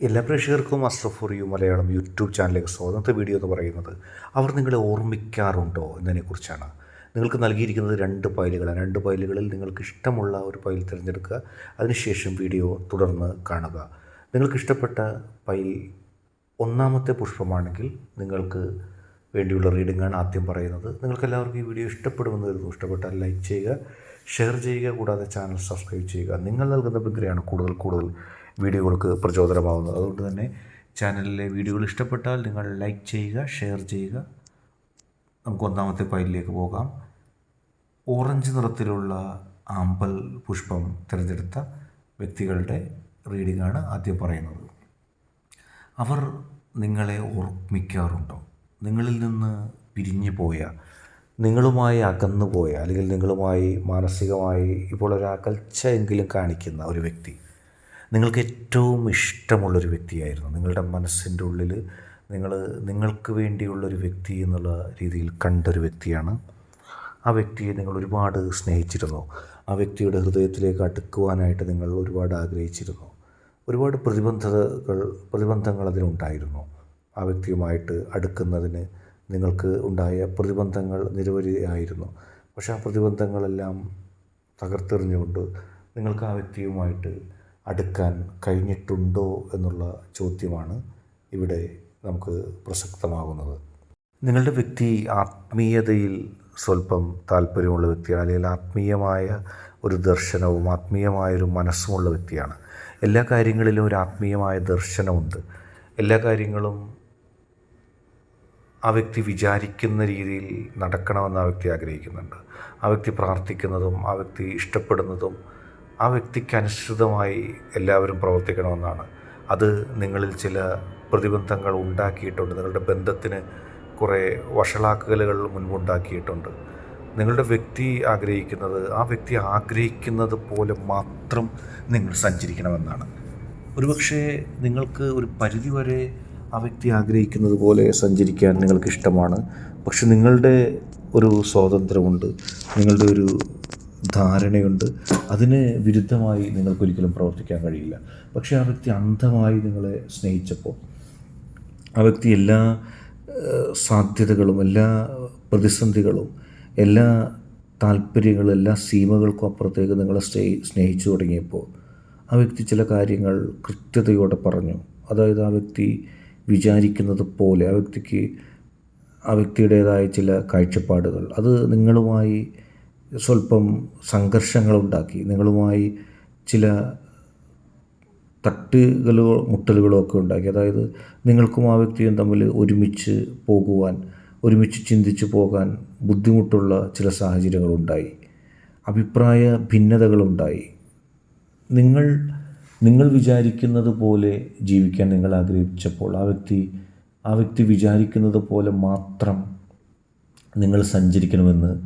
എല്ലാ പ്രേക്ഷകർക്കും അസ്ട്രഫോർ U Malayalam YouTube ചാനലിലേക്ക് സ്വാതന്ത്ര്യ വീഡിയോ എന്ന് പറയുന്നത് അവർ നിങ്ങളെ ഓർമ്മിക്കാറുണ്ടോ എന്നതിനെക്കുറിച്ചാണ്. നിങ്ങൾക്ക് നൽകിയിരിക്കുന്നത് രണ്ട് ഫയലുകളാണ്. രണ്ട് ഫയലുകളിൽ നിങ്ങൾക്ക് ഇഷ്ടമുള്ള ഒരു ഫയൽ തിരഞ്ഞെടുക്കുക അതിനുശേഷം വീഡിയോ തുടർന്ന് കാണുക. നിങ്ങൾക്ക് ഇഷ്ടപ്പെട്ട ഫയൽ ഒന്നാമത്തെ പുഷ്പമാണെങ്കിൽ നിങ്ങൾക്ക് വേണ്ടിയുള്ള റീഡിംഗ് ആണ് ആദ്യം പറയുന്നത്. നിങ്ങൾക്കെല്ലാവർക്കും ഈ വീഡിയോ ഇഷ്ടപ്പെടുമെന്ന് കരുതുന്നു. ഇഷ്ടപ്പെട്ടാൽ ലൈക്ക് ചെയ്യുക ഷെയർ ചെയ്യുക കൂടാതെ ചാനൽ സബ്സ്ക്രൈബ് ചെയ്യുക. നിങ്ങൾ നൽകുന്ന പിന്തുണയാണ് കൂടുതൽ കൂടുതൽ വീഡിയോകൾക്ക് പ്രചോദനമാകുന്നത് അതുകൊണ്ട് തന്നെ ചാനലിലെ വീഡിയോകൾ ഇഷ്ടപ്പെട്ടാൽ നിങ്ങൾ ലൈക്ക് ചെയ്യുക ഷെയർ ചെയ്യുക. നമുക്ക് ഒന്നാമത്തെ ഫയലിലേക്ക് പോകാം. ഓറഞ്ച് നിറത്തിലുള്ള ആമ്പൽ പുഷ്പം തിരഞ്ഞെടുത്ത വ്യക്തികളുടെ റീഡിംഗ് ആണ് ആദ്യം പറയുന്നത്. അവർ നിങ്ങളെ ഓർമ്മിക്കാറുണ്ടോ? നിങ്ങളിൽ നിന്ന് പിരിഞ്ഞു പോയ നിങ്ങളുമായി അകന്നു പോയ അല്ലെങ്കിൽ നിങ്ങളുമായി മാനസികമായി ഇപ്പോൾ ഒരു അകൽച്ച എങ്കിലും കാണിക്കുന്ന ഒരു വ്യക്തി നിങ്ങൾക്ക് ഏറ്റവും ഇഷ്ടമുള്ളൊരു വ്യക്തിയായിരുന്നു. നിങ്ങളുടെ മനസ്സിന്റെ ഉള്ളിൽ നിങ്ങൾ നിങ്ങൾക്ക് വേണ്ടിയുള്ളൊരു വ്യക്തി എന്നുള്ള രീതിയിൽ കണ്ടൊരു വ്യക്തിയാണ്. ആ വ്യക്തിയെ നിങ്ങൾ ഒരുപാട് സ്നേഹിച്ചിരുന്നു. ആ വ്യക്തിയുടെ ഹൃദയത്തിലേക്ക് അടുക്കുവാനായിട്ട് നിങ്ങൾ ഒരുപാട് ആഗ്രഹിച്ചിരുന്നു. ഒരുപാട് പ്രതിബന്ധതകൾ പ്രതിബന്ധങ്ങൾ അതിനുണ്ടായിരുന്നു ആ വ്യക്തിയുമായിട്ട് അടുക്കുന്നതിന് നിങ്ങൾക്ക് ഉണ്ടായ പ്രതിബന്ധങ്ങൾ നിരവധി ആയിരുന്നു. പക്ഷേ ആ പ്രതിബന്ധങ്ങളെല്ലാം തകർത്തെറിഞ്ഞുകൊണ്ട് നിങ്ങൾക്ക് ആ വ്യക്തിയുമായിട്ട് അടുക്കാൻ കഴിഞ്ഞിട്ടുണ്ടോ എന്നുള്ള ചോദ്യമാണ് ഇവിടെ നമുക്ക് പ്രസക്തമാകുന്നത്. നിങ്ങളുടെ വ്യക്തി ആത്മീയതയിൽ സ്വല്പം താല്പര്യമുള്ള വ്യക്തിയാണ് അല്ലെങ്കിൽ ആത്മീയമായ ഒരു ദർശനവും ആത്മീയമായൊരു മനസ്സുമുള്ള വ്യക്തിയാണ്. എല്ലാ കാര്യങ്ങളിലും ഒരു ആത്മീയമായ ദർശനമുണ്ട്. എല്ലാ കാര്യങ്ങളും ആ വ്യക്തി വിചാരിക്കുന്ന രീതിയിൽ നടക്കണമെന്ന് ആ വ്യക്തി ആഗ്രഹിക്കുന്നുണ്ട്. ആ വ്യക്തി പ്രാർത്ഥിക്കുന്നതും ആ വ്യക്തി ഇഷ്ടപ്പെടുന്നതും ആ വ്യക്തിക്ക് അനുസൃതമായി എല്ലാവരും പ്രവർത്തിക്കണമെന്നാണ്. അത് നിങ്ങളിൽ ചില പ്രതിബന്ധങ്ങൾ ഉണ്ടാക്കിയിട്ടുണ്ട്. നിങ്ങളുടെ ബന്ധത്തിന് കുറേ വഷളാക്കലുകൾ മുൻപുണ്ടാക്കിയിട്ടുണ്ട് നിങ്ങളുടെ വ്യക്തി ആഗ്രഹിക്കുന്നത് ആ വ്യക്തി ആഗ്രഹിക്കുന്നത് പോലെ മാത്രം നിങ്ങൾ സഞ്ചരിക്കണമെന്നാണ്. ഒരുപക്ഷെ നിങ്ങൾക്ക് ഒരു പരിധിവരെ ആ വ്യക്തി ആഗ്രഹിക്കുന്നത് പോലെ സഞ്ചരിക്കാൻ നിങ്ങൾക്ക് ഇഷ്ടമാണ് പക്ഷെ നിങ്ങളുടെ ഒരു സ്വാതന്ത്ര്യമുണ്ട്. നിങ്ങളുടെ ഒരു ധാരണയുണ്ട്. അതിന് വിരുദ്ധമായി നിങ്ങൾക്കൊരിക്കലും പ്രവർത്തിക്കാൻ കഴിയില്ല. പക്ഷേ ആ വ്യക്തി അന്ധമായി നിങ്ങളെ സ്നേഹിച്ചപ്പോൾ ആ വ്യക്തി എല്ലാ സാധ്യതകളും എല്ലാ പ്രതിസന്ധികളും എല്ലാ താല്പര്യങ്ങളും എല്ലാ സീമകൾക്കും അപ്പുറത്തേക്ക് നിങ്ങളെ സ്നേഹി സ്നേഹിച്ചു തുടങ്ങിയപ്പോൾ ആ വ്യക്തി ചില കാര്യങ്ങൾ കൃത്യതയോടെ പറഞ്ഞു. അതായത് ആ വ്യക്തി വിചാരിക്കുന്നത് പോലെ ആ വ്യക്തിക്ക് ആ വ്യക്തിയുടേതായ ചില കാഴ്ചപ്പാടുകൾ. അത് നിങ്ങളുമായി സ്വല്പം സംഘർഷങ്ങളുണ്ടാക്കി. നിങ്ങളുമായി ചില തട്ടുകളോ മുട്ടലുകളോ ഒക്കെ ഉണ്ടാക്കി. അതായത് നിങ്ങൾക്കും ആ വ്യക്തിയും തമ്മിൽ ഒരുമിച്ച് പോകുവാൻ ഒരുമിച്ച് ചിന്തിച്ചു പോകാൻ ബുദ്ധിമുട്ടുള്ള ചില സാഹചര്യങ്ങളുണ്ടായി. അഭിപ്രായ ഭിന്നതകളുണ്ടായി. നിങ്ങൾ നിങ്ങൾ വിചാരിക്കുന്നത് പോലെ ജീവിക്കാൻ നിങ്ങൾ ആഗ്രഹിച്ചപ്പോൾ ആ വ്യക്തി ആ വ്യക്തി വിചാരിക്കുന്നത് പോലെ മാത്രം നിങ്ങൾ സഞ്ചരിക്കണമെന്ന്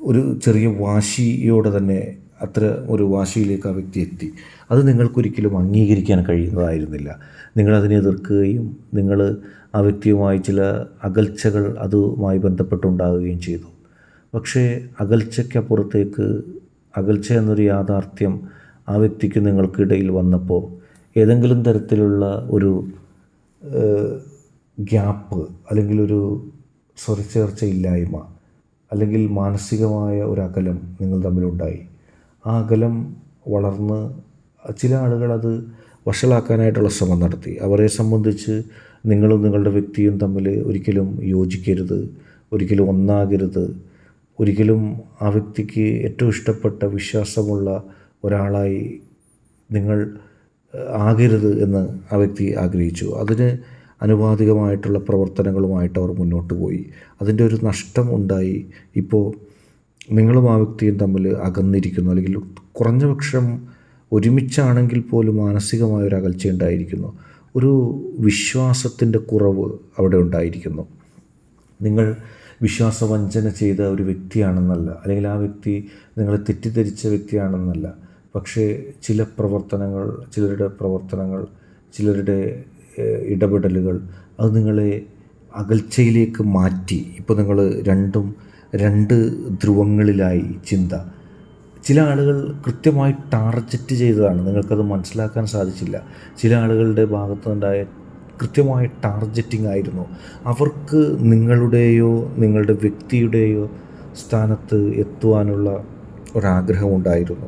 ഒരു ചെറിയ വാശിയോടെ തന്നെ അത്ര ഒരു വാശിയിലേക്ക് ആ വ്യക്തി എത്തി. അത് നിങ്ങൾക്കൊരിക്കലും അംഗീകരിക്കാൻ കഴിയുന്നതായിരുന്നില്ല. നിങ്ങളതിനെ എതിർക്കുകയും നിങ്ങൾ ആ വ്യക്തിയുമായി ചില അകൽച്ചകൾ അതുമായി ബന്ധപ്പെട്ടുണ്ടാകുകയും ചെയ്തു. പക്ഷേ അകൽച്ചയ്ക്കപ്പുറത്തേക്ക് അകൽച്ച എന്നൊരു യാഥാർത്ഥ്യം ആ വ്യക്തിക്ക് നിങ്ങൾക്കിടയിൽ വന്നപ്പോൾ ഏതെങ്കിലും തരത്തിലുള്ള ഒരു ഗ്യാപ്പ് അല്ലെങ്കിൽ ഒരു സ്വരച്ചേർച്ചയില്ലായ്മ അല്ലെങ്കിൽ മാനസികമായ ഒരു അകലം നിങ്ങൾ തമ്മിലുണ്ടായി. ആ അകലം വളർന്ന് ചില ആളുകൾ അത് വഷളാക്കാനായിട്ടുള്ള ശ്രമം നടത്തി. അവരെ സംബന്ധിച്ച് നിങ്ങളും നിങ്ങളുടെ വ്യക്തിയും തമ്മിൽ ഒരിക്കലും യോജിക്കരുത് ഒരിക്കലും ഒന്നാകരുത്. ഒരിക്കലും ആ വ്യക്തിക്ക് ഏറ്റവും ഇഷ്ടപ്പെട്ട വിശ്വാസമുള്ള ഒരാളായി നിങ്ങൾ ആകരുത് എന്ന് ആ വ്യക്തി ആഗ്രഹിച്ചു. അതിന് അനുപാതികമായിട്ടുള്ള പ്രവർത്തനങ്ങളുമായിട്ട് അവർ മുന്നോട്ട് പോയി. അതിന്റെ ഒരു നഷ്ടം ഉണ്ടായി. ഇപ്പോൾ നിങ്ങളും ആ വ്യക്തിയും തമ്മിൽ അകന്നിരിക്കുന്നു. അല്ലെങ്കിൽ കുറഞ്ഞ പക്ഷം ഒരുമിച്ചാണെങ്കിൽ പോലും മാനസികമായ ഒരു അകൽച്ച ഉണ്ടായിരിക്കുന്നു. ഒരു വിശ്വാസത്തിന്റെ കുറവ് അവിടെ ഉണ്ടായിരിക്കുന്നു. നിങ്ങൾ വിശ്വാസവഞ്ചന ചെയ്ത ഒരു വ്യക്തിയാണെന്നല്ല. അല്ലെങ്കിൽ ആ വ്യക്തി നിങ്ങളെ തെറ്റിദ്ധരിച്ച വ്യക്തിയാണെന്നല്ല. പക്ഷേ ചില പ്രവർത്തനങ്ങൾ ചിലരുടെ പ്രവർത്തനങ്ങൾ ചിലരുടെ ഇടപെടലുകൾ അത് നിങ്ങളെ അകൽച്ചയിലേക്ക് മാറ്റി. ഇപ്പോൾ നിങ്ങൾ രണ്ടും രണ്ട് ധ്രുവങ്ങളിലായി ചിന്ത. ചില ആളുകൾ കൃത്യമായി ടാർജറ്റ് ചെയ്തതാണ്. നിങ്ങൾക്കത് മനസ്സിലാക്കാൻ സാധിച്ചില്ല. ചില ആളുകളുടെ ഭാഗത്തുനിന്നുണ്ടായ കൃത്യമായ ടാർജറ്റിംഗ് ആയിരുന്നു. അവർക്ക് നിങ്ങളുടെയോ നിങ്ങളുടെ വ്യക്തിയുടെയോ സ്ഥാനത്ത് എത്തുവാനുള്ള ഒരാഗ്രഹമുണ്ടായിരുന്നു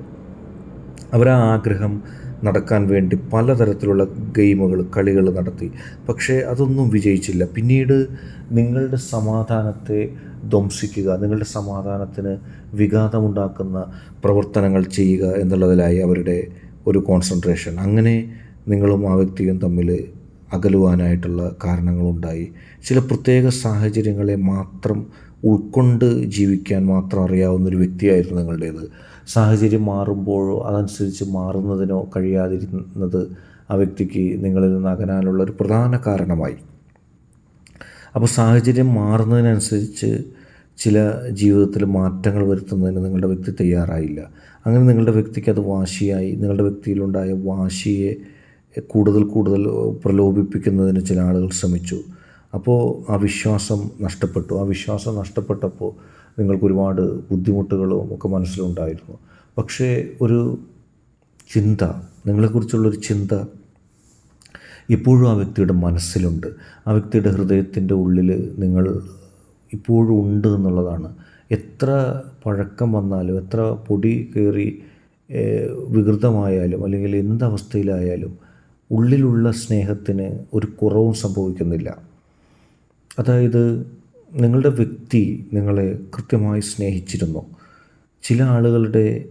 അവർ ആഗ്രഹം നടക്കാൻ വേണ്ടി പലതരത്തിലുള്ള ഗെയിമുകൾ കളികൾ നടത്തി. പക്ഷേ അതൊന്നും വിജയിച്ചില്ല. പിന്നീട് നിങ്ങളുടെ സമാധാനത്തെ ധ്വംസിക്കുക നിങ്ങളുടെ സമാധാനത്തിന് വിഘാതമുണ്ടാക്കുന്ന പ്രവർത്തനങ്ങൾ ചെയ്യുക എന്നുള്ളതിലായി അവരുടെ ഒരു കോൺസെൻട്രേഷൻ അങ്ങനെ നിങ്ങളും ആ വ്യക്തിയും തമ്മിൽ അകലുവാനായിട്ടുള്ള കാരണങ്ങളുണ്ടായി. ചില പ്രത്യേക സാഹചര്യങ്ങളെ മാത്രം ഉൾക്കൊണ്ട് ജീവിക്കാൻ മാത്രം അറിയാവുന്ന ഒരു വ്യക്തിയായിരുന്നു നിങ്ങളുടേത്. സാഹചര്യം മാറുമ്പോഴോ അതനുസരിച്ച് മാറുന്നതിനോ കഴിയാതിരുന്നത് ആ വ്യക്തിക്ക് നിങ്ങളിൽ നിന്ന് അകനാനുള്ള ഒരു പ്രധാന കാരണമായി. അപ്പോൾ സാഹചര്യം മാറുന്നതിനനുസരിച്ച് ചില ജീവിതത്തിൽ മാറ്റങ്ങൾ വരുത്തുന്നതിന് നിങ്ങളുടെ വ്യക്തി തയ്യാറായില്ല. അങ്ങനെ നിങ്ങളുടെ വ്യക്തിക്ക് അത് വാശിയായി നിങ്ങളുടെ വ്യക്തിയിലുണ്ടായ വാശിയെ കൂടുതൽ കൂടുതൽ പ്രലോഭിപ്പിക്കുന്നതിന് ചില ആളുകൾ ശ്രമിച്ചു. അപ്പോൾ ആ വിശ്വാസം നഷ്ടപ്പെട്ടു. ആ വിശ്വാസം നഷ്ടപ്പെട്ടപ്പോൾ നിങ്ങൾക്ക് ഒരുപാട് ബുദ്ധിമുട്ടുകളും ഒക്കെ മനസ്സിലുണ്ടായിരുന്നു. പക്ഷേ ഒരു ചിന്ത നിങ്ങളെക്കുറിച്ചുള്ളൊരു ചിന്ത ഇപ്പോഴും ആ വ്യക്തിയുടെ മനസ്സിലുണ്ട്. ആ വ്യക്തിയുടെ ഹൃദയത്തിന്റെ ഉള്ളിൽ നിങ്ങൾ ഇപ്പോഴും ഉണ്ട് എന്നുള്ളതാണ്. എത്ര പഴക്കം വന്നാലും എത്ര പൊടി കയറി വികൃതമായാലും അല്ലെങ്കിൽ എന്തവസ്ഥയിലായാലും ഉള്ളിലുള്ള സ്നേഹത്തിന് ഒരു കുറവും സംഭവിക്കുന്നില്ല. അതായത് നിങ്ങളുടെ വ്യക്തി നിങ്ങളെ കൃത്യമായി സ്നേഹിച്ചിരുന്നു. ചില ആളുകളുടെ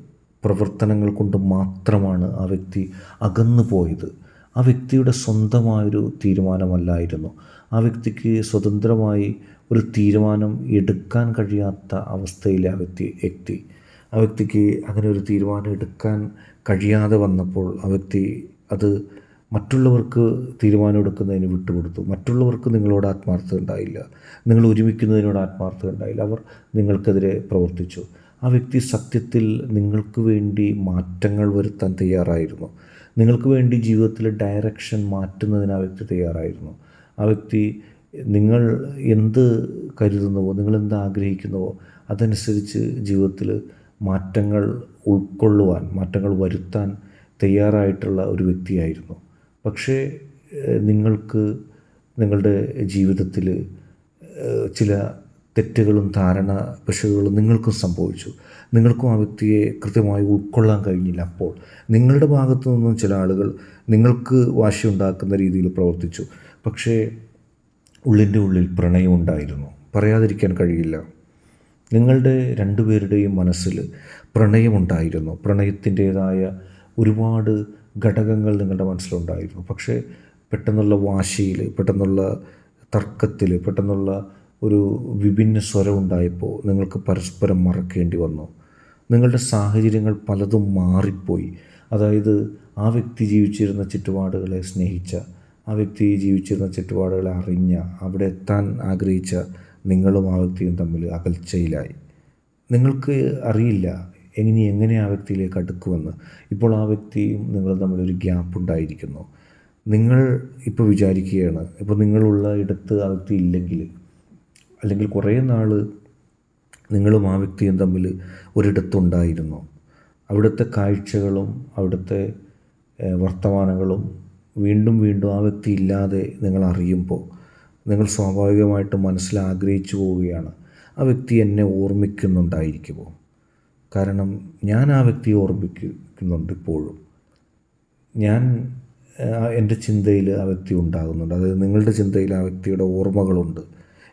പ്രവർത്തനങ്ങൾ കൊണ്ട് മാത്രമാണ് ആ വ്യക്തി അകന്നു പോയത്. ആ വ്യക്തിയുടെ സ്വന്തമായൊരു തീരുമാനമല്ലായിരുന്നു. ആ വ്യക്തിക്ക് സ്വതന്ത്രമായി ഒരു തീരുമാനം എടുക്കാൻ കഴിയാത്ത അവസ്ഥയിൽ ആ വ്യക്തി എത്തി ആ വ്യക്തിക്ക് അങ്ങനെ ഒരു തീരുമാനം എടുക്കാൻ കഴിയാതെ വന്നപ്പോൾ ആ വ്യക്തി അത് മറ്റുള്ളവർക്ക് തീരുമാനമെടുക്കുന്നതിന് വിട്ടുകൊടുത്തു. മറ്റുള്ളവർക്ക് നിങ്ങളോട് ആത്മാർത്ഥത ഉണ്ടായില്ല. നിങ്ങൾ ഒരുമിക്കുന്നതിനോട് ആത്മാർത്ഥത ഉണ്ടായില്ല. അവർ നിങ്ങൾക്കെതിരെ പ്രവർത്തിച്ചു. ആ വ്യക്തി സത്യത്തിൽ നിങ്ങൾക്ക് വേണ്ടി മാറ്റങ്ങൾ വരുത്താൻ തയ്യാറായിരുന്നു. നിങ്ങൾക്ക് വേണ്ടി ജീവിതത്തിൽ ഡയറക്ഷൻ മാറ്റുന്നതിന് ആ വ്യക്തി തയ്യാറായിരുന്നു. ആ വ്യക്തി നിങ്ങൾ എന്ത് കരുതുന്നുവോ നിങ്ങൾ എന്ത് ആഗ്രഹിക്കുന്നുവോ അതനുസരിച്ച് ജീവിതത്തിൽ മാറ്റങ്ങൾ ഉൾക്കൊള്ളുവാൻ മാറ്റങ്ങൾ വരുത്താൻ തയ്യാറായിട്ടുള്ള ഒരു വ്യക്തിയായിരുന്നു. പക്ഷേ നിങ്ങൾക്ക് നിങ്ങളുടെ ജീവിതത്തിൽ ചില തെറ്റുകളും ധാരണ പിശകുകളും നിങ്ങൾക്കും സംഭവിച്ചു. നിങ്ങൾക്കും ആ വ്യക്തിയെ കൃത്യമായി ഉൾക്കൊള്ളാൻ കഴിഞ്ഞില്ല. അപ്പോൾ നിങ്ങളുടെ ഭാഗത്തു നിന്നും ചില ആളുകൾ നിങ്ങൾക്ക് വാശി ഉണ്ടാക്കുന്ന രീതിയിൽ പ്രവർത്തിച്ചു. പക്ഷേ ഉള്ളിന്റെ ഉള്ളിൽ പ്രണയം ഉണ്ടായിരുന്നു. പറയാതിരിക്കാൻ കഴിയില്ല. നിങ്ങളുടെ രണ്ടുപേരുടെയും മനസ്സിൽ പ്രണയമുണ്ടായിരുന്നു. പ്രണയത്തിന്റേതായ ഒരുപാട് ഘടകങ്ങൾ നിങ്ങളുടെ മനസ്സിലുണ്ടായിരുന്നു. പക്ഷേ പെട്ടെന്നുള്ള വാശിയിൽ പെട്ടെന്നുള്ള തർക്കത്തിൽ പെട്ടെന്നുള്ള ഒരു വിഭിന്ന സ്വരം ഉണ്ടായപ്പോൾ നിങ്ങൾക്ക് പരസ്പരം മറക്കേണ്ടി വന്നു. നിങ്ങളുടെ സാഹചര്യങ്ങൾ പലതും മാറിപ്പോയി. അതായത് ആ വ്യക്തി ജീവിച്ചിരുന്ന ചുറ്റുപാടുകളെ സ്നേഹിച്ച ആ വ്യക്തി ജീവിച്ചിരുന്ന ചുറ്റുപാടുകളെ അറിഞ്ഞ അവിടെ എത്താൻ ആഗ്രഹിച്ച നിങ്ങളും ആ വ്യക്തിയും തമ്മിൽ അകൽച്ചയിലായി. നിങ്ങൾക്ക് അറിയില്ല ഇനി എങ്ങനെ ആ വ്യക്തിയിലേക്ക് അടുക്കുമെന്ന്. ഇപ്പോൾ ആ വ്യക്തിയും നിങ്ങളും തമ്മിലൊരു ഗ്യാപ്പ് ഉണ്ടായിരിക്കുന്നു. നിങ്ങൾ ഇപ്പോൾ വിചാരിക്കുകയാണ് ഇപ്പോൾ നിങ്ങളുള്ള ഇടത്ത് ആ വ്യക്തി ഇല്ലെങ്കിൽ അല്ലെങ്കിൽ കുറേ നാൾ നിങ്ങളും ആ വ്യക്തിയും തമ്മിൽ ഒരിടത്തുണ്ടായിരുന്നു. അവിടുത്തെ കാഴ്ചകളും അവിടുത്തെ വർത്തമാനങ്ങളും വീണ്ടും വീണ്ടും ആ വ്യക്തി ഇല്ലാതെ നിങ്ങൾ അറിയുമ്പോൾ നിങ്ങൾ സ്വാഭാവികമായിട്ടും മനസ്സിൽ ആഗ്രഹിച്ചു പോവുകയാണ്. ആ വ്യക്തി എന്നെ ഓർമ്മിക്കുന്നുണ്ടായിരിക്കുമോ? കാരണം ഞാൻ ആ വ്യക്തിയെ ഓർമ്മിക്കുന്നുണ്ട് ഇപ്പോഴും. ഞാൻ എന്റെ ചിന്തയിൽ ആ വ്യക്തി ഉണ്ടാകുന്നുണ്ട്. അതായത് നിങ്ങളുടെ ചിന്തയിൽ ആ വ്യക്തിയുടെ ഓർമ്മകളുണ്ട്.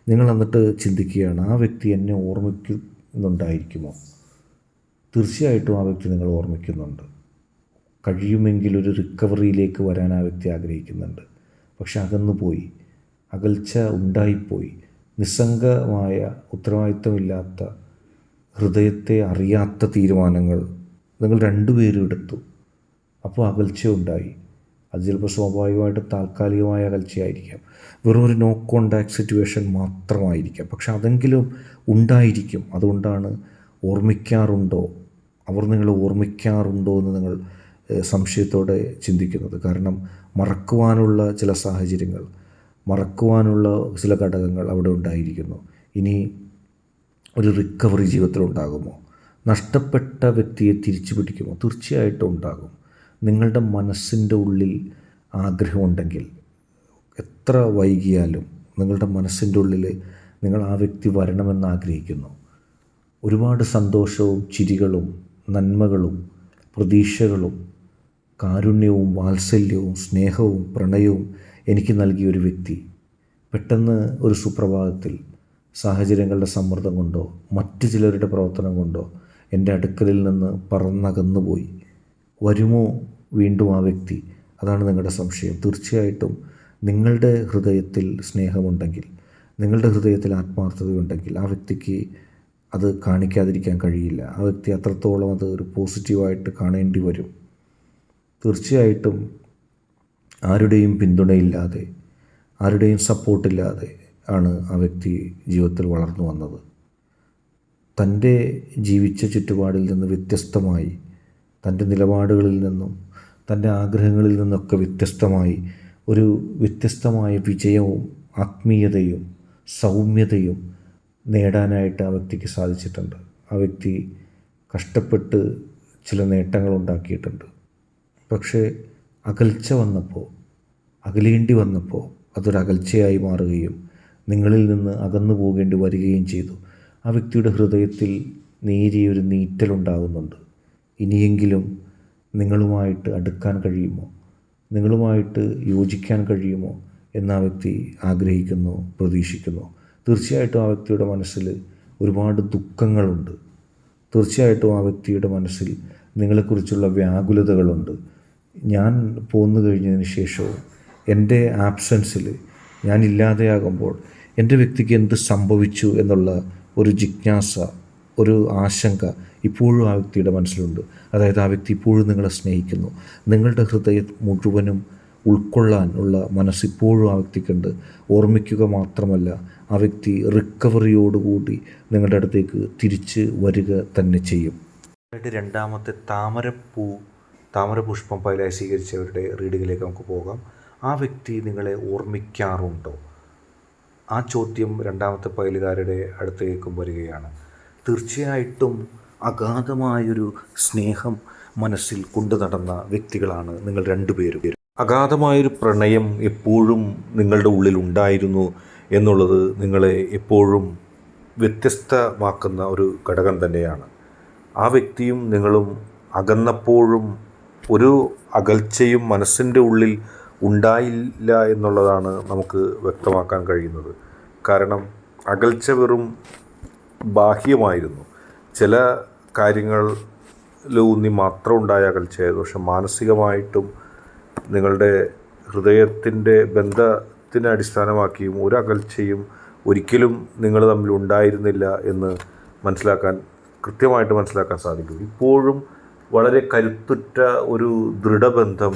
നിങ്ങൾ എന്നിട്ട് ചിന്തിക്കുകയാണ് ആ വ്യക്തി എന്നെ ഓർമ്മിക്കുന്നുണ്ടായിരിക്കുമോ? തീർച്ചയായിട്ടും ആ വ്യക്തി നിങ്ങൾ ഓർമ്മിക്കുന്നുണ്ട്. കഴിയുമെങ്കിൽ ഒരു റിക്കവറിയിലേക്ക് വരാൻ ആ വ്യക്തി ആഗ്രഹിക്കുന്നുണ്ട്. പക്ഷെ അകന്നു പോയി അകൽച്ച ഉണ്ടായിപ്പോയി. നിസ്സംഗമായ ഉത്തരവാദിത്തമില്ലാത്ത ഹൃദയത്തെ അറിയാത്ത തീരുമാനങ്ങൾ നിങ്ങൾ രണ്ടുപേരും എടുത്തു. അപ്പോൾ അകൽച്ച ഉണ്ടായി. അത് ചിലപ്പോൾ സ്വാഭാവികമായിട്ട് താൽക്കാലികമായ അകൽച്ചയായിരിക്കാം. വെറും ഒരു നോ കോണ്ടാക്ട് സിറ്റുവേഷൻ മാത്രമായിരിക്കാം. പക്ഷെ അതെങ്കിലും ഉണ്ടായിരിക്കും. അതുകൊണ്ടാണ് ഓർമ്മിക്കാറുണ്ടോ? അവർ നിങ്ങളെ ഓർമ്മിക്കാറുണ്ടോ എന്ന് നിങ്ങൾ സംശയത്തോടെ ചിന്തിക്കുന്നത്. കാരണം മറക്കുവാനുള്ള ചില സാഹചര്യങ്ങൾ മറക്കുവാനുള്ള ചില ഘടകങ്ങൾ അവിടെ ഉണ്ടായിരിക്കുന്നു. ഇനി ഒരു റിക്കവറി ജീവിതത്തിലുണ്ടാകുമോ? നഷ്ടപ്പെട്ട വ്യക്തിയെ തിരിച്ചു പിടിക്കുമോ തീർച്ചയായിട്ടും ഉണ്ടാകും. നിങ്ങളുടെ മനസ്സിന്റെ ഉള്ളിൽ ആഗ്രഹമുണ്ടെങ്കിൽ എത്ര വൈകിയാലും നിങ്ങളുടെ മനസ്സിന്റെ ഉള്ളിൽ നിങ്ങൾ ആ വ്യക്തി വരണമെന്ന് ആഗ്രഹിക്കുന്നു. ഒരുപാട് സന്തോഷവും ചിരികളും നന്മകളും പ്രതീക്ഷകളും കാരുണ്യവും വാത്സല്യവും സ്നേഹവും പ്രണയവും എനിക്ക് നൽകിയ ഒരു വ്യക്തി. പെട്ടെന്ന് ഒരു സുപ്രഭാതത്തിൽ സാഹചര്യങ്ങളുടെ സമ്മർദ്ദം കൊണ്ടോ മറ്റു ചിലരുടെ പ്രവർത്തനം കൊണ്ടോ എന്റെ അടുക്കലിൽ നിന്ന് പറന്നകന്നു പോയി വരുമോ വീണ്ടും ആ വ്യക്തി? അതാണ് നിങ്ങളുടെ സംശയം. തീർച്ചയായിട്ടും നിങ്ങളുടെ ഹൃദയത്തിൽ സ്നേഹമുണ്ടെങ്കിൽ നിങ്ങളുടെ ഹൃദയത്തിൽ ആത്മാർത്ഥതയുണ്ടെങ്കിൽ ആ വ്യക്തിക്ക് അത് കാണിക്കാതിരിക്കാൻ കഴിയില്ല. ആ വ്യക്തി അത്രത്തോളം അത് ഒരു പോസിറ്റീവായിട്ട് കാണേണ്ടി വരും. തീർച്ചയായിട്ടും ആരുടെയും പിന്തുണയില്ലാതെ ആരുടെയും സപ്പോർട്ടില്ലാതെ ആണ് ആ വ്യക്തി ജീവിതത്തിൽ വളർന്നു വന്നത്. തന്റെ ജീവിച്ച ചുറ്റുപാടിൽ നിന്ന് വ്യത്യസ്തമായി തന്റെ നിലപാടുകളിൽ നിന്നും തന്റെ ആഗ്രഹങ്ങളിൽ നിന്നൊക്കെ വ്യത്യസ്തമായി ഒരു വ്യത്യസ്തമായ വിജയവും ആത്മീയതയും സൗമ്യതയും നേടാനായിട്ട് ആ വ്യക്തിക്ക് സാധിച്ചിട്ടുണ്ട്. ആ വ്യക്തി കഷ്ടപ്പെട്ട് ചില നേട്ടങ്ങൾ ഉണ്ടാക്കിയിട്ടുണ്ട്. പക്ഷേ അകൽച്ച വന്നപ്പോൾ അകലേണ്ടി വന്നപ്പോൾ അതൊരു അകൽച്ചയായി മാറുകയും നിങ്ങളിൽ നിന്ന് അകന്നു പോകേണ്ടി വരികയും ചെയ്തു. ആ വ്യക്തിയുടെ ഹൃദയത്തിൽ നേരിയൊരു നീറ്റലുണ്ടാകുന്നുണ്ട് ഇനിയെങ്കിലും നിങ്ങളുമായിട്ട് അടുക്കാൻ കഴിയുമോ? നിങ്ങളുമായിട്ട് യോജിക്കാൻ കഴിയുമോ? എന്ന് ആ വ്യക്തി ആഗ്രഹിക്കുന്നു പ്രതീക്ഷിക്കുന്നു. തീർച്ചയായിട്ടും ആ വ്യക്തിയുടെ മനസ്സിൽ ഒരുപാട് ദുഃഖങ്ങളുണ്ട്. തീർച്ചയായിട്ടും ആ വ്യക്തിയുടെ മനസ്സിൽ നിങ്ങളെക്കുറിച്ചുള്ള വ്യാകുലതകളുണ്ട്. ഞാൻ പോന്നു കഴിഞ്ഞതിന് ശേഷവും എന്റെ ആബ്സൻസിൽ ഞാൻ ഇല്ലാതെയാകുമ്പോൾ എന്റെ വ്യക്തിക്ക് എന്ത് സംഭവിച്ചു എന്നുള്ള ഒരു ജിജ്ഞാസ ഒരു ആശങ്ക ഇപ്പോഴും ആ വ്യക്തിയുടെ മനസ്സിലുണ്ട്. അതായത് ആ വ്യക്തി ഇപ്പോഴും നിങ്ങളെ സ്നേഹിക്കുന്നു. നിങ്ങളുടെ ഹൃദയം മുഴുവനും ഉൾക്കൊള്ളാൻ ഉള്ള മനസ്സിപ്പോഴും ആ വ്യക്തിക്കുണ്ട് ഓർമ്മിക്കുക മാത്രമല്ല ആ വ്യക്തി റിക്കവറിയോടുകൂടി നിങ്ങളുടെ അടുത്തേക്ക് തിരിച്ച് വരിക തന്നെ ചെയ്യും. രണ്ടാമത്തെ താമരപ്പൂ താമരപുഷ്പം പൈലായി സ്വീകരിച്ചവരുടെ റീഡിങ്ങിലേക്ക് നമുക്ക് പോകാം. ആ വ്യക്തി നിങ്ങളെ ഓർമ്മിക്കാറുണ്ടോ? ആ ചോദ്യം രണ്ടാമത്തെ പൈലുകാരുടെ അടുത്തേക്കും വരികയാണ്. തീർച്ചയായിട്ടും അഗാധമായൊരു സ്നേഹം മനസ്സിൽ കൊണ്ടു നടന്ന വ്യക്തികളാണ് നിങ്ങൾ രണ്ടുപേരും. അഗാധമായൊരു പ്രണയം എപ്പോഴും നിങ്ങളുടെ ഉള്ളിൽ ഉണ്ടായിരുന്നു എന്നുള്ളത് നിങ്ങളെ എപ്പോഴും വ്യത്യസ്തമാക്കുന്ന ഒരു ഘടകം തന്നെയാണ്. ആ വ്യക്തിയും നിങ്ങളും അകന്നപ്പോഴും ഒരു അകൽച്ചയും മനസ്സിന്റെ ഉള്ളിൽ ഉണ്ടായില്ല എന്നുള്ളതാണ് നമുക്ക് വ്യക്തമാക്കാൻ കഴിയുന്നത്. കാരണം അകൽച്ച വെറും ബാഹ്യമായിരുന്നു. ചില കാര്യങ്ങൾ ലൂന്നി മാത്രം ഉണ്ടായ അകൽച്ചയായിരുന്നു. പക്ഷെ മാനസികമായിട്ടും നിങ്ങളുടെ ഹൃദയത്തിന്റെ ബന്ധത്തിനെ അടിസ്ഥാനമാക്കിയും ഒരു അകൽച്ചയും ഒരിക്കലും നിങ്ങൾ തമ്മിൽ ഉണ്ടായിരുന്നില്ല എന്ന് മനസ്സിലാക്കാൻ കൃത്യമായിട്ട് മനസ്സിലാക്കാൻ സാധിക്കും. ഇപ്പോഴും വളരെ കരുത്തുറ്റ ഒരു ദൃഢബന്ധം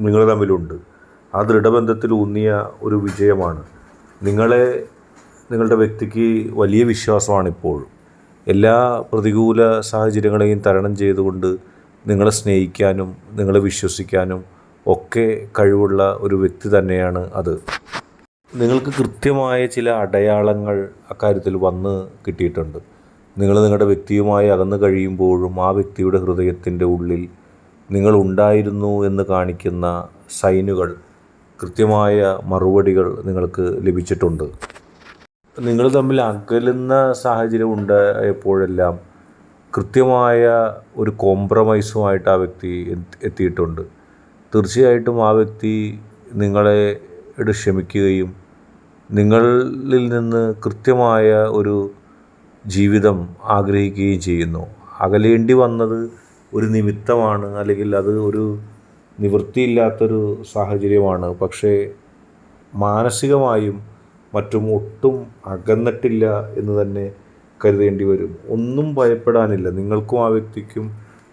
നിങ്ങൾ തമ്മിലുണ്ട്. ആ ദൃഢബന്ധത്തിൽ ഊന്നിയ ഒരു വിജയമാണ്. നിങ്ങളെ നിങ്ങളുടെ വ്യക്തിക്ക് വലിയ വിശ്വാസമാണ് ഇപ്പോഴും എല്ലാ പ്രതികൂല സാഹചര്യങ്ങളെയും തരണം ചെയ്തുകൊണ്ട് നിങ്ങളെ സ്നേഹിക്കാനും നിങ്ങളെ വിശ്വസിക്കാനും ഒക്കെ കഴിവുള്ള ഒരു വ്യക്തി തന്നെയാണ് അത്. നിങ്ങൾക്ക് കൃത്യമായ ചില അടയാളങ്ങൾ അക്കാര്യത്തിൽ വന്ന് കിട്ടിയിട്ടുണ്ട്. നിങ്ങൾ നിങ്ങളുടെ വ്യക്തിയുമായി അകന്നു കഴിയുമ്പോഴും ആ വ്യക്തിയുടെ ഹൃദയത്തിന്റെ ഉള്ളിൽ നിങ്ങൾ ഉണ്ടായിരുന്നു എന്ന് കാണിക്കുന്ന സൈനുകൾ കൃത്യമായ മറുപടികൾ നിങ്ങൾക്ക് ലഭിച്ചിട്ടുണ്ട്. നിങ്ങൾ തമ്മിൽ അകലുന്ന സാഹചര്യം ഉണ്ടായപ്പോഴെല്ലാം കൃത്യമായ ഒരു കോംപ്രമൈസുമായിട്ട് ആ വ്യക്തി എത്തിയിട്ടുണ്ട്. തീർച്ചയായിട്ടും ആ വ്യക്തി നിങ്ങളെ ക്ഷമിക്കുകയും നിങ്ങളിൽ നിന്ന് കൃത്യമായ ഒരു ജീവിതം ആഗ്രഹിക്കുകയും ചെയ്യുന്നു. അകലേണ്ടി വന്നത് ഒരു നിമിത്തമാണ് അല്ലെങ്കിൽ അത് ഒരു നിവൃത്തിയില്ലാത്തൊരു സാഹചര്യമാണ്. പക്ഷേ മാനസികമായും മറ്റും ഒട്ടും അകന്നിട്ടില്ല എന്ന് തന്നെ കരുതേണ്ടി വരും. ഒന്നും ഭയപ്പെടാനില്ല. നിങ്ങൾക്കും ആ വ്യക്തിക്കും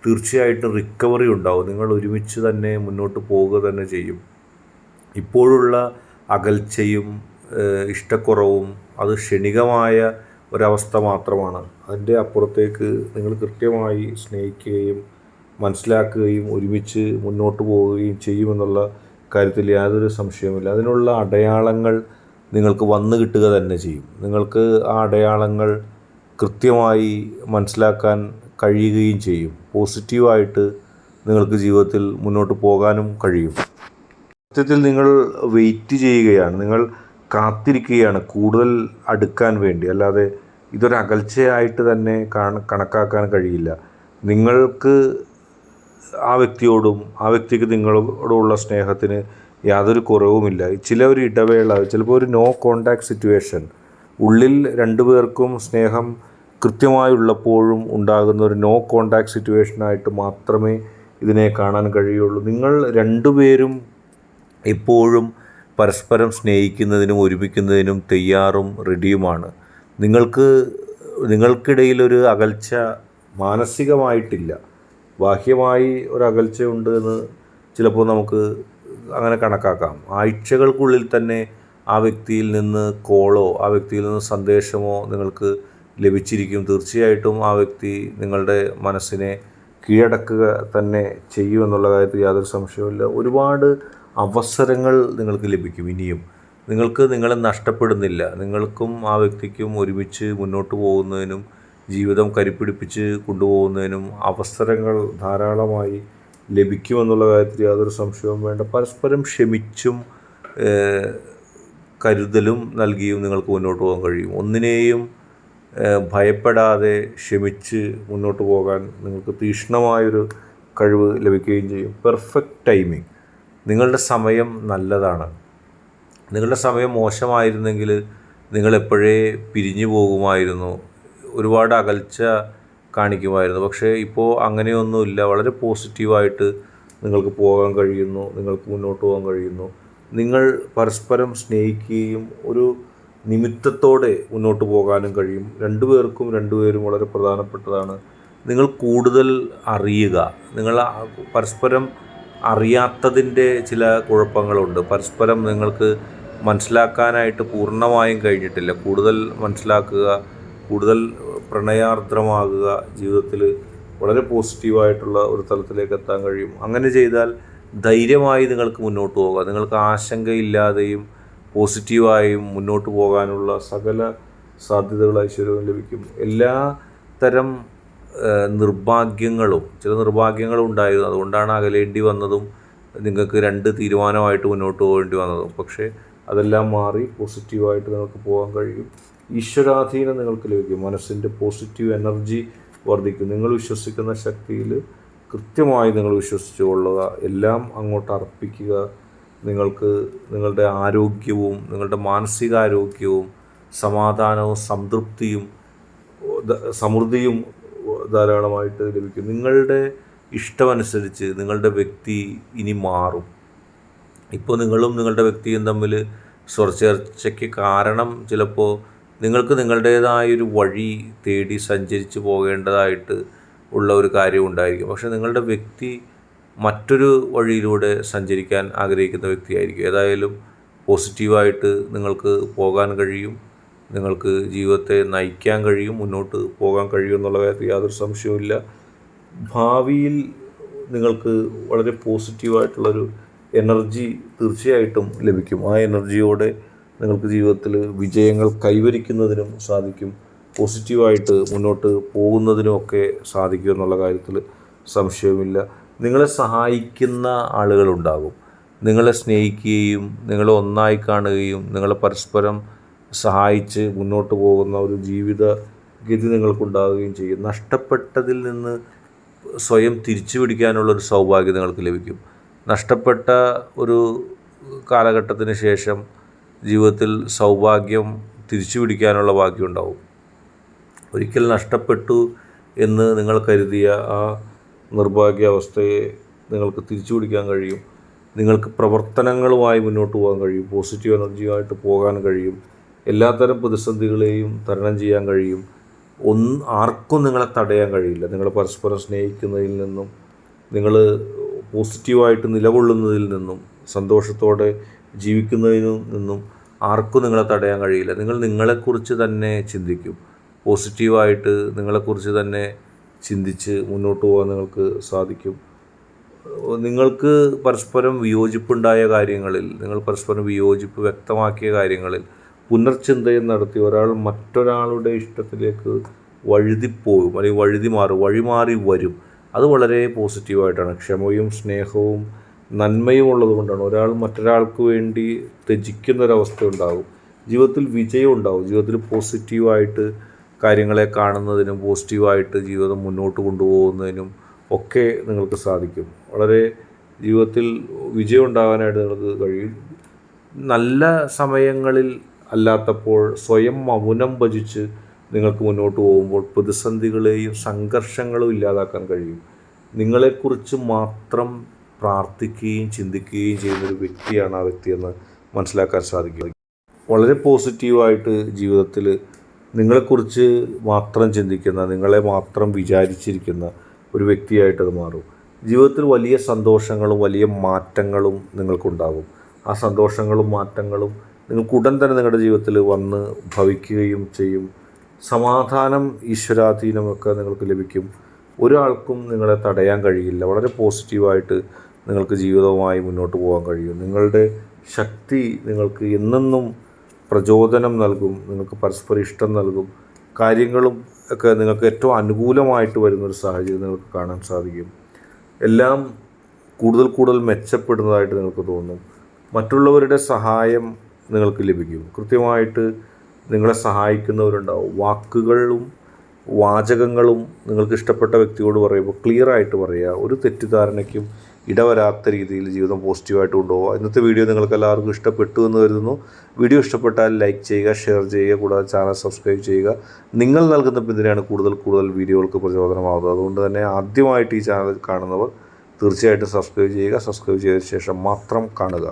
തീർച്ചയായിട്ടും റിക്കവറി ഉണ്ടാവും. നിങ്ങൾ ഒരുമിച്ച് തന്നെ മുന്നോട്ട് പോവുക തന്നെ ചെയ്യും. ഇപ്പോഴുള്ള അകൽച്ചയും ഇഷ്ടക്കുറവും അത് ക്ഷണികമായ ഒരവസ്ഥ മാത്രമാണ്. അതിന്റെ അപ്പുറത്തേക്ക് നിങ്ങൾ കൃത്യമായി സ്നേഹിക്കുകയും മനസ്സിലാക്കുകയും ഒരുമിച്ച് മുന്നോട്ട് പോവുകയും ചെയ്യുമെന്നുള്ള കാര്യത്തിൽ യാതൊരു സംശയവുമില്ല. അതിനുള്ള അടയാളങ്ങൾ നിങ്ങൾക്ക് വന്നു കിട്ടുക തന്നെ ചെയ്യും. നിങ്ങൾക്ക് ആ അടയാളങ്ങൾ കൃത്യമായി മനസ്സിലാക്കാൻ കഴിയുകയും ചെയ്യും. പോസിറ്റീവായിട്ട് നിങ്ങൾക്ക് ജീവിതത്തിൽ മുന്നോട്ട് പോകാനും കഴിയും. സത്യത്തിൽ നിങ്ങൾ വെയിറ്റ് ചെയ്യുകയാണ്. നിങ്ങൾ കാത്തിരിക്കുകയാണ് കൂടുതൽ അടുക്കാൻ വേണ്ടി. അല്ലാതെ ഇതൊരു അകൽച്ചയായിട്ട് തന്നെ കണക്കാക്കാൻ കഴിയില്ല. നിങ്ങൾക്ക് ആ വ്യക്തിയോടും ആ വ്യക്തിക്ക് നിങ്ങളോടുള്ള സ്നേഹത്തിന് യാതൊരു കുറവുമില്ല. ചില ഒരു ഇടവേള ചിലപ്പോൾ ഒരു നോ കോണ്ടാക്ട് സിറ്റുവേഷൻ ഉള്ളിൽ രണ്ടു പേർക്കും സ്നേഹം കൃത്യമായുള്ളപ്പോഴും ഉണ്ടാകുന്ന ഒരു നോ കോണ്ടാക്ട് സിറ്റുവേഷനായിട്ട് മാത്രമേ ഇതിനെ കാണാൻ കഴിയുള്ളൂ. നിങ്ങൾ രണ്ടുപേരും എപ്പോഴും പരസ്പരം സ്നേഹിക്കുന്നതിനും ഒരുമിക്കുന്നതിനും തയ്യാറും റെഡിയുമാണ്. നിങ്ങൾക്ക് നിങ്ങൾക്കിടയിലൊരു അകൽച്ച മാനസികമായിട്ടില്ല. ബാഹ്യമായി ഒരകൽച്ചയുണ്ട് എന്ന് ചിലപ്പോൾ നമുക്ക് അങ്ങനെ കണക്കാക്കാം. ആഴ്ചകൾക്കുള്ളിൽ തന്നെ ആ വ്യക്തിയിൽ നിന്ന് കോളോ ആ വ്യക്തിയിൽ നിന്ന് സന്ദേശമോ നിങ്ങൾക്ക് ലഭിച്ചിരിക്കും. തീർച്ചയായിട്ടും ആ വ്യക്തി നിങ്ങളുടെ മനസ്സിനെ കീഴടക്കുക തന്നെ ചെയ്യുമെന്നുള്ള കാര്യത്തിൽ യാതൊരു സംശയവുമില്ല. ഒരുപാട് അവസരങ്ങൾ നിങ്ങൾക്ക് ലഭിക്കും ഇനിയും. നിങ്ങൾക്ക് നിങ്ങളെ നഷ്ടപ്പെടുന്നില്ല. നിങ്ങൾക്കും ആ വ്യക്തിക്കും ഒരുമിച്ച് മുന്നോട്ട് പോകുന്നതിനും ജീവിതം കരുപ്പിടിപ്പിച്ച് കൊണ്ടുപോകുന്നതിനും അവസരങ്ങൾ ധാരാളമായി ലഭിക്കുമെന്നുള്ള കാര്യത്തിൽ യാതൊരു സംശയവും വേണ്ട. പരസ്പരം ക്ഷമിച്ചും കരുതലും നൽകിയും നിങ്ങൾക്ക് മുന്നോട്ട് പോകാൻ കഴിയും. ഒന്നിനെയും ഭയപ്പെടാതെ ക്ഷമിച്ച് മുന്നോട്ട് പോകാൻ നിങ്ങൾക്ക് തീക്ഷ്ണമായൊരു കഴിവ് ലഭിക്കുകയും ചെയ്യും. Perfect timing. നിങ്ങളുടെ സമയം നല്ലതാണ്. നിങ്ങളുടെ സമയം മോശമായിരുന്നെങ്കിൽ നിങ്ങളെപ്പോഴേ പിരിഞ്ഞു പോകുമായിരുന്നു. ഒരുപാട് അകൽച്ച കാണിക്കുമായിരുന്നു. പക്ഷേ ഇപ്പോൾ അങ്ങനെയൊന്നുമില്ല. വളരെ പോസിറ്റീവായിട്ട് നിങ്ങൾക്ക് പോകാൻ കഴിയുന്നു. നിങ്ങൾക്ക് മുന്നോട്ട് പോകാൻ കഴിയുന്നു. നിങ്ങൾ പരസ്പരം സ്നേഹിക്കുകയും ഒരു നിമിത്തത്തോടെ മുന്നോട്ട് പോകാനും കഴിയും. രണ്ടുപേർക്കും രണ്ടുപേരും വളരെ പ്രധാനപ്പെട്ടതാണ്. നിങ്ങൾ കൂടുതൽ അറിയുക. നിങ്ങൾ പരസ്പരം അറിയാത്തതിന്റെ ചില കുഴപ്പങ്ങളുണ്ട്. പരസ്പരം നിങ്ങൾക്ക് മനസ്സിലാക്കാനായിട്ട് പൂർണമായും കഴിഞ്ഞിട്ടില്ല. കൂടുതൽ മനസ്സിലാക്കുക കൂടുതൽ പ്രണയാർദ്രമാകുക ജീവിതത്തിൽ വളരെ പോസിറ്റീവായിട്ടുള്ള ഒരു തലത്തിലേക്ക് എത്താൻ കഴിയും. അങ്ങനെ ചെയ്താൽ ധൈര്യമായി നിങ്ങൾക്ക് മുന്നോട്ട് പോകാം. നിങ്ങൾക്ക് ആശങ്കയില്ലാതെയും പോസിറ്റീവായും മുന്നോട്ട് പോകാനുള്ള സകല സാധ്യതകൾ ഐശ്വര്യവും ലഭിക്കും. എല്ലാ തരം നിർഭാഗ്യങ്ങളും ചില നിർഭാഗ്യങ്ങളും ഉണ്ടായിരുന്നു. അതുകൊണ്ടാണ് അകലേണ്ടി വന്നതും നിങ്ങൾക്ക് രണ്ട് തീരുമാനമായിട്ട് മുന്നോട്ട് പോകേണ്ടി വന്നതും. പക്ഷേ അതെല്ലാം മാറി പോസിറ്റീവായിട്ട് നിങ്ങൾക്ക് പോകാൻ കഴിയും. ഈശ്വരാധീനം നിങ്ങൾക്ക് ലഭിക്കും. മനസ്സിന്റെ പോസിറ്റീവ് എനർജി വർദ്ധിക്കും. നിങ്ങൾ വിശ്വസിക്കുന്ന ശക്തിയിൽ കൃത്യമായി നിങ്ങൾ വിശ്വസിച്ചു കൊള്ളുക. എല്ലാം അങ്ങോട്ട് അർപ്പിക്കുക. നിങ്ങൾക്ക് നിങ്ങളുടെ ആരോഗ്യവും നിങ്ങളുടെ മാനസികാരോഗ്യവും സമാധാനവും സംതൃപ്തിയും സമൃദ്ധിയും ധാരാളമായിട്ട് ലഭിക്കും. നിങ്ങളുടെ ഇഷ്ടമനുസരിച്ച് നിങ്ങളുടെ വ്യക്തി ഇനി മാറും. ഇപ്പോൾ നിങ്ങളും നിങ്ങളുടെ വ്യക്തിയും തമ്മിൽ സ്വരച്ചേർച്ചയ്ക്ക് കാരണം ചിലപ്പോൾ നിങ്ങൾക്ക് നിങ്ങളുടേതായൊരു വഴി തേടി സഞ്ചരിച്ച് പോകേണ്ടതായിട്ട് ഉള്ള ഒരു കാര്യം ഉണ്ടായിരിക്കും. പക്ഷെ നിങ്ങളുടെ വ്യക്തി മറ്റൊരു വഴിയിലൂടെ സഞ്ചരിക്കാൻ ആഗ്രഹിക്കുന്ന വ്യക്തിയായിരിക്കും. ഏതായാലും പോസിറ്റീവായിട്ട് നിങ്ങൾക്ക് പോകാൻ കഴിയും നിങ്ങൾക്ക് ജീവിതത്തെ നയിക്കാൻ കഴിയും മുന്നോട്ട് പോകാൻ കഴിയും എന്നുള്ള കാര്യത്തിൽ യാതൊരു സംശയവുമില്ല. ഭാവിയിൽ നിങ്ങൾക്ക് വളരെ പോസിറ്റീവായിട്ടുള്ളൊരു എനർജി തീർച്ചയായിട്ടും ലഭിക്കും. ആ എനർജിയോടെ നിങ്ങൾക്ക് ജീവിതത്തിൽ വിജയങ്ങൾ കൈവരിക്കുന്നതിനും സാധിക്കും. പോസിറ്റീവായിട്ട് മുന്നോട്ട് പോകുന്നതിനും ഒക്കെ സാധിക്കും എന്നുള്ള കാര്യത്തിൽ സംശയവുമില്ല. നിങ്ങളെ സഹായിക്കുന്ന ആളുകളുണ്ടാകും. നിങ്ങളെ സ്നേഹിക്കുകയും നിങ്ങളെ ഒന്നായി കാണുകയും നിങ്ങളെ പരസ്പരം സഹായിച്ച് മുന്നോട്ട് പോകുന്ന ഒരു ജീവിത ഗതി നിങ്ങൾക്കുണ്ടാകുകയും ചെയ്യും. നഷ്ടപ്പെട്ടതിൽ നിന്ന് സ്വയം തിരിച്ചു പിടിക്കാനുള്ള ഒരു സൗഭാഗ്യം നിങ്ങൾക്ക് ലഭിക്കും. നഷ്ടപ്പെട്ട ഒരു കാലഘട്ടത്തിന് ശേഷം ജീവിതത്തിൽ സൗഭാഗ്യം തിരിച്ചു പിടിക്കാനുള്ള ഭാഗ്യം ഉണ്ടാവും ഒരിക്കൽ നഷ്ടപ്പെട്ടു എന്ന് നിങ്ങൾ കരുതിയ ആ നിർഭാഗ്യാവസ്ഥയെ നിങ്ങൾക്ക് തിരിച്ചു പിടിക്കാൻ കഴിയും. നിങ്ങൾക്ക് പ്രവർത്തനങ്ങളുമായി മുന്നോട്ട് പോകാൻ കഴിയും. പോസിറ്റീവ് എനർജിയായിട്ട് പോകാൻ കഴിയും. എല്ലാത്തരം പ്രതിസന്ധികളെയും തരണം ചെയ്യാൻ കഴിയും. ഒന്ന് ആർക്കും നിങ്ങളെ തടയാൻ കഴിയില്ല. നിങ്ങൾ പരസ്പരം സ്നേഹിക്കുന്നതിൽ നിന്നും നിങ്ങൾ പോസിറ്റീവായിട്ട് നിലകൊള്ളുന്നതിൽ നിന്നും സന്തോഷത്തോടെ ജീവിക്കുന്നതിൽ നിന്നും ആർക്കും നിങ്ങളെ തടയാൻ കഴിയില്ല. നിങ്ങൾ നിങ്ങളെക്കുറിച്ച് തന്നെ ചിന്തിക്കും. പോസിറ്റീവായിട്ട് നിങ്ങളെക്കുറിച്ച് തന്നെ ചിന്തിച്ച് മുന്നോട്ട് പോകാൻ നിങ്ങൾക്ക് സാധിക്കും. നിങ്ങൾക്ക് പരസ്പരം വിയോജിപ്പുണ്ടായ കാര്യങ്ങളിൽ നിങ്ങൾ പരസ്പരം വിയോജിപ്പ് വ്യക്തമാക്കിയ കാര്യങ്ങളിൽ പുനർചിന്തയും നടത്തി ഒരാൾ മറ്റൊരാളുടെ ഇഷ്ടത്തിലേക്ക് വഴുതിപ്പോകും അല്ലെങ്കിൽ വഴുതി മാറും വഴിമാറി വരും. അത് വളരെ പോസിറ്റീവായിട്ടാണ്. ക്ഷമയും സ്നേഹവും നന്മയും ഉള്ളത് കൊണ്ടാണ് ഒരാൾ മറ്റൊരാൾക്ക് വേണ്ടി ത്യജിക്കുന്ന ഒരവസ്ഥ ഉണ്ടാകും ജീവിതത്തിൽ വിജയം ഉണ്ടാവും ജീവിതത്തിൽ പോസിറ്റീവായിട്ട് കാര്യങ്ങളെ കാണുന്നതിനും പോസിറ്റീവായിട്ട് ജീവിതം മുന്നോട്ട് കൊണ്ടുപോകുന്നതിനും ഒക്കെ നിങ്ങൾക്ക് സാധിക്കും. വളരെ ജീവിതത്തിൽ വിജയം ഉണ്ടാകാനായിട്ട് നിങ്ങൾക്ക് കഴിയും. നല്ല സമയങ്ങളിൽ അല്ലാത്തപ്പോൾ സ്വയം മൗനം ഭജിച്ച് നിങ്ങൾക്ക് മുന്നോട്ട് പോകുമ്പോൾ പ്രതിസന്ധികളെയും സംഘർഷങ്ങളും ഇല്ലാതാക്കാൻ കഴിയും. നിങ്ങളെക്കുറിച്ച് മാത്രം പ്രാർത്ഥിക്കുകയും ചിന്തിക്കുകയും ചെയ്യുന്ന ഒരു വ്യക്തിയാണ് ആ വ്യക്തിയെന്ന് മനസ്സിലാക്കാൻ സാധിക്കും. വളരെ പോസിറ്റീവായിട്ട് ജീവിതത്തിൽ നിങ്ങളെക്കുറിച്ച് മാത്രം ചിന്തിക്കുന്ന നിങ്ങളെ മാത്രം വിചാരിച്ചിരിക്കുന്ന ഒരു വ്യക്തിയായിട്ട് അത് മാറും. ജീവിതത്തിൽ വലിയ സന്തോഷങ്ങളും വലിയ മാറ്റങ്ങളും നിങ്ങൾക്കുണ്ടാകും. ആ സന്തോഷങ്ങളും മാറ്റങ്ങളും നിങ്ങൾക്ക് ഉടൻ തന്നെ നിങ്ങളുടെ ജീവിതത്തിൽ വന്ന് ഭവിക്കുകയും ചെയ്യും. സമാധാനം ഈശ്വരാധീനമൊക്കെ നിങ്ങൾക്ക് ലഭിക്കും. ഒരാൾക്കും നിങ്ങളെ തടയാൻ കഴിയില്ല. വളരെ പോസിറ്റീവായിട്ട് നിങ്ങൾക്ക് ജീവിതവുമായി മുന്നോട്ട് പോകാൻ കഴിയും. നിങ്ങളുടെ ശക്തി നിങ്ങൾക്ക് എന്നെന്നും പ്രചോദനം നൽകും നിങ്ങൾക്ക് പരസ്പര ഇഷ്ടം നൽകും. കാര്യങ്ങളും ഒക്കെ നിങ്ങൾക്ക് ഏറ്റവും അനുകൂലമായിട്ട് വരുന്നൊരു സാഹചര്യം നിങ്ങൾക്ക് കാണാൻ സാധിക്കും. എല്ലാം കൂടുതൽ കൂടുതൽ മെച്ചപ്പെടുന്നതായിട്ട് നിങ്ങൾക്ക് തോന്നും. മറ്റുള്ളവരുടെ സഹായം നിങ്ങൾക്ക് ലഭിക്കും. കൃത്യമായിട്ട് നിങ്ങളെ സഹായിക്കുന്നവരുണ്ടാവും. വാക്കുകളും വാചകങ്ങളും നിങ്ങൾക്ക് ഇഷ്ടപ്പെട്ട വ്യക്തിയോട് പറയുമ്പോൾ ക്ലിയറായിട്ട് പറയുക. ഒരു തെറ്റിദ്ധാരണയ്ക്കും ഇടവരാത്ത രീതിയിൽ ജീവിതം പോസിറ്റീവായിട്ട് കൊണ്ടുപോകുക ഇന്നത്തെ വീഡിയോ നിങ്ങൾക്ക് എല്ലാവർക്കും ഇഷ്ടപ്പെട്ടു എന്ന് കരുതുന്നു. വീഡിയോ ഇഷ്ടപ്പെട്ടാൽ ലൈക്ക് ചെയ്യുക ഷെയർ ചെയ്യുക കൂടാതെ ചാനൽ സബ്സ്ക്രൈബ് ചെയ്യുക. നിങ്ങൾ നൽകുന്ന പിന്തുണയാണ് കൂടുതൽ കൂടുതൽ വീഡിയോകൾക്ക് പ്രചോദനമാകുന്നത് അതുകൊണ്ട് തന്നെ ആദ്യമായിട്ട് ഈ ചാനൽ കാണുന്നവർ തീർച്ചയായിട്ടും സബ്സ്ക്രൈബ് ചെയ്യുക. സബ്സ്ക്രൈബ് ചെയ്തതിന് ശേഷം മാത്രം കാണുക.